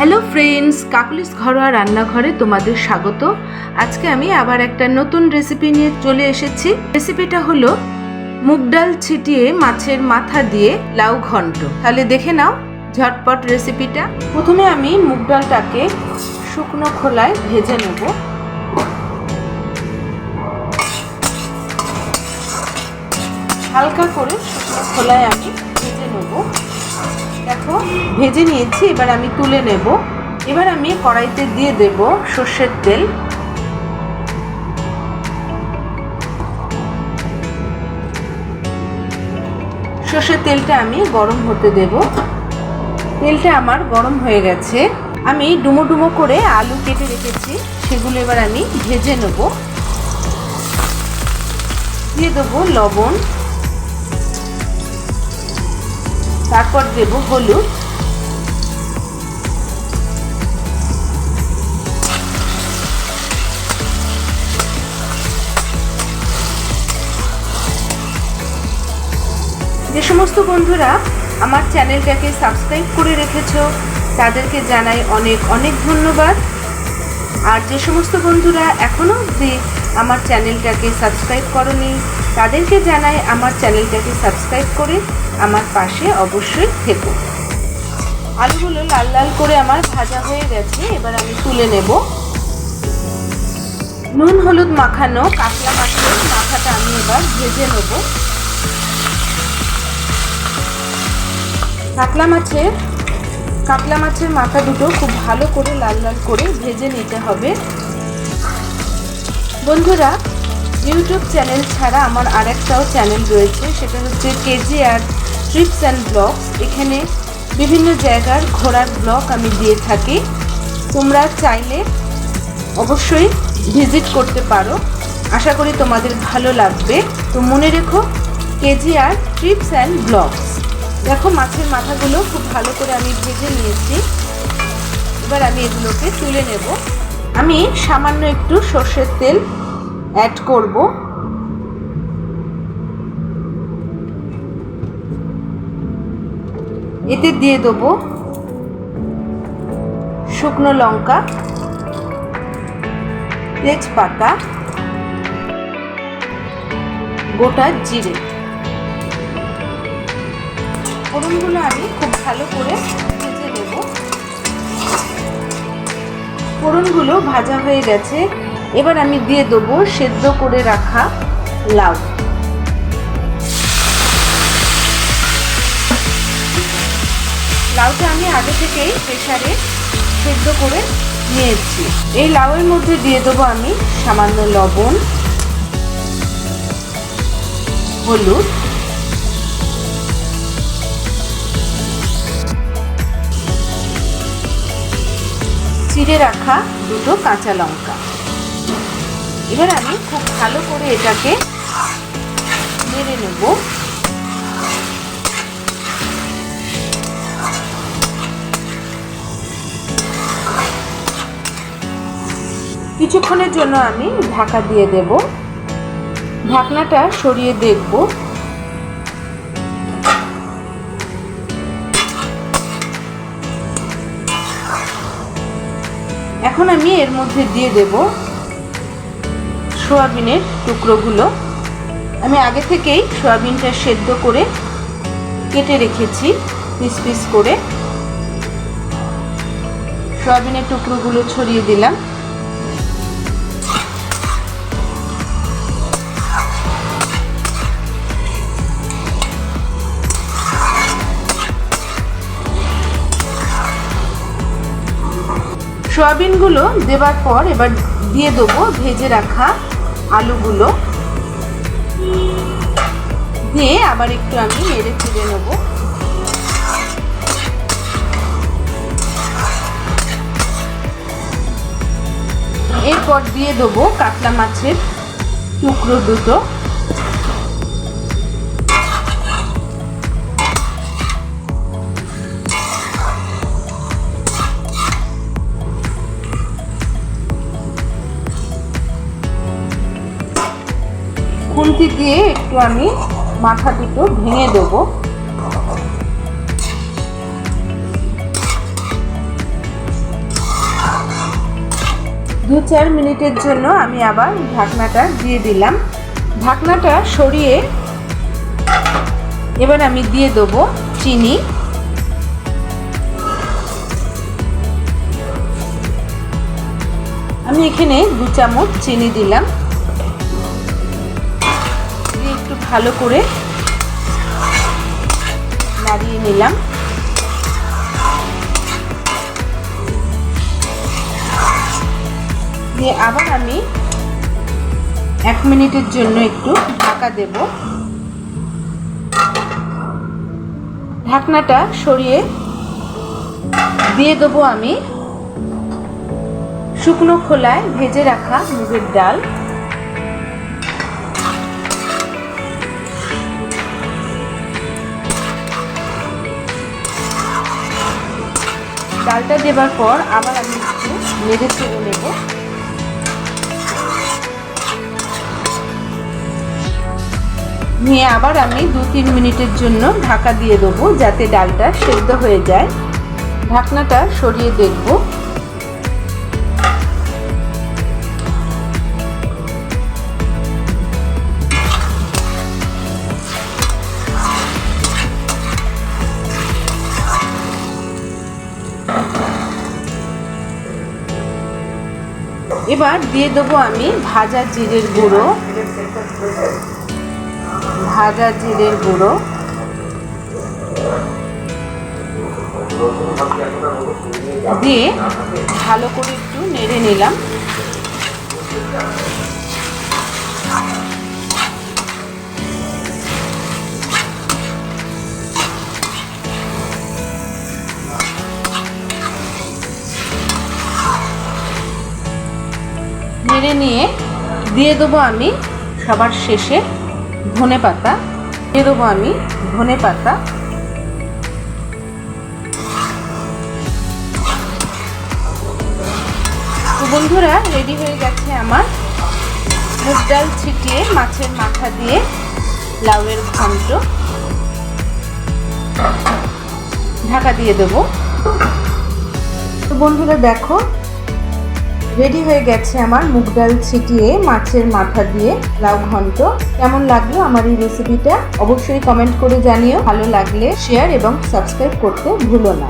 Hello friends Kokkalis ঘরোয়া রান্নাঘরে তোমাদের স্বাগত। আজকে আমি আবার একটা নতুন রেসিপি নিয়ে চলে এসেছি। রেসিপিটা হলো মুগ ডাল ছিটিয়ে মাছের মাথা দিয়ে লাউ ঘন্ট। তাহলে দেখে নাও ঝটপট রেসিপিটা প্রথমে আমি মুগ ডালটাকে শুকনো খোলায় ভেজে নেব। হালকা করে শুকনো খোলায় আমি ভেজে নেব। দেখো, ভেজে নিয়েছি, এবার আমি তুলে নেব। এবার আমি কড়াইতে দিয়ে দেব সর্ষের তেল। সর্ষের তেলটা আমি গরম হতে দেব। তেলটা আমার গরম হয়ে গেছে। আমি ডুমো ডুমো করে আলু কেটে রেখেছি, সেগুলো এবার আমি ভেজে নেব। দিয়ে দেবো লবণ। তারপর দেব হলুদ। যে সমস্ত বন্ধুরা আমার চ্যানেলটাকে সাবস্ক্রাইব করে রেখেছো, তাদেরকে জানাই অনেক অনেক ধন্যবাদ। আর যে সমস্ত বন্ধুরা এখনও অবধি আমার চ্যানেলটাকে সাবস্ক্রাইব করনি তাদেরকে জানাই আমার চ্যানেলটাকে সাবস্ক্রাইব করে আমার পাশে অবশ্যই থেকো। আলুগুলো লাল লাল করে আমার ভাজা হয়ে গেছে, এবার আমি তুলে নেব। নুন হলুদ মাখানো কাতলা মাছের মাথাটা আমি এবার ভেজে নেব। কাতলা মাছের কাতলা মাছের মাথা দুটো খুব ভালো করে লাল লাল করে ভেজে নিতে হবে। বন্ধুরা ইউটিউব চ্যানেল ছাড়া আমার আরেকটাও চ্যানেল রয়েছে, সেটা হচ্ছে কেজি আর ট্রিপস অ্যান্ড ব্লগস। এখানে বিভিন্ন জায়গার ঘোরার ব্লগ আমি দিয়ে থাকি। তোমরা চাইলে অবশ্যই ভিজিট করতে পারো। আশা করি তোমাদের ভালো লাগবে। তো মনে রেখো কেজি আর ট্রিপস অ্যান্ড ব্লগস। দেখো, মাছের মাথাগুলো খুব ভালো করে আমি ভেজে নিয়েছি। এবার আমি এগুলোকে তুলে নেব। আমি সামান্য একটু সর্ষের তেল অ্যাড করব। এতে দিয়ে দেবো শুকনো লঙ্কা, তেজপাতা, গোটা জিরে। ফোড়নগুলো আমি খুব ভালো করে ভেজে নেব। ফোড়নগুলো ভাজা হয়ে গেছে। এবার আমি দিয়ে দেবো সেদ্ধ করে রাখা লাউ। লাউটা আমি আগে থেকেই প্রেশারে সেদ্ধ করে নিয়েছি। এই লাউয়ের মধ্যে দিয়ে দেবো আমি সামান্য লবণ, হলুদ, চিড়ে রাখা দুটো কাঁচা লঙ্কা। এবার আমি খুব ভালো করে এটাকে নেড়ে নেব। কিছুক্ষণের জন্য আমি ঢাকা দিয়ে দেব। ঢাকনাটা সরিয়ে দেখব। এখন আমি এর মধ্যে দিয়ে দেব সোয়াবিনের টুকরোগুলো আমি আগে থেকেই সোয়াবিনটা সেদ্ধ করে কেটে রেখেছি, পিস পিস করে। সোয়াবিনের টুকরোগুলো ছড়িয়ে দিলাম। সয়াবিনগুলো দেবার পর এবার দিয়ে দেবো ভেজে রাখা আলুগুলো। দিয়ে আবার একটু আমি নেড়ে ফিরে নেব। এরপর দিয়ে দেবো কাতলা মাছের টুকরো দুটো। খুন্তি দিয়ে একটু আমি মাথা দুটো ভেঙে দেবো। দু চার মিনিটের জন্য আমি আবার ঢাকনাটা দিয়ে দিলাম। ঢাকনাটা সরিয়ে এবার আমি দিয়ে দেবো চিনি। আমি এখানে দু চামচ চিনি দিলাম। ভালো করে নাড়িয়ে নিলাম। দিয়ে আবার আমি এক মিনিটের জন্য একটু ঢাকা দেব। ঢাকনাটা সরিয়ে দিয়ে দেবো আমি শুকনো খোলায় ভেজে রাখা মুগের ডাল। ডালটা দেবার পর আবার আমি একটু নেড়ে চেড়ে নেব। নিয়ে আবার আমি দু তিন মিনিটের জন্য ঢাকা দিয়ে দেবো যাতে ডালটা সেদ্ধ হয়ে যায়। ঢাকনাটা সরিয়ে দেখব। এবার দিয়ে দেবো আমি ভাজা জিরের গুঁড়ো। ভাজা জিরের গুঁড়ো। দিয়ে ভালো করে একটু নেড়ে নিলাম। নেড়ে নিয়ে দিয়ে দেবো আমি সবার শেষে ধনে পাতা। দিয়ে দেবো আমি ধনে পাতা। বন্ধুরা রেডি হয়ে গেছে আমার মুগ ডাল ছিটিয়ে মাছের মাথা দিয়ে লাউয়ের ঘন্ট। ঢাকা দিয়ে দেবো। তো বন্ধুরা, দেখো রেডি হয়ে গেছে আমার মুগ ডাল ছিটিয়ে মাছের মাথা দিয়ে লাউ ঘন্ট। কেমন লাগল আমার এই রেসিপিটা অবশ্যই কমেন্ট করে জানিও। ভালো লাগলে শেয়ার এবং সাবস্ক্রাইব করতে ভুলো না।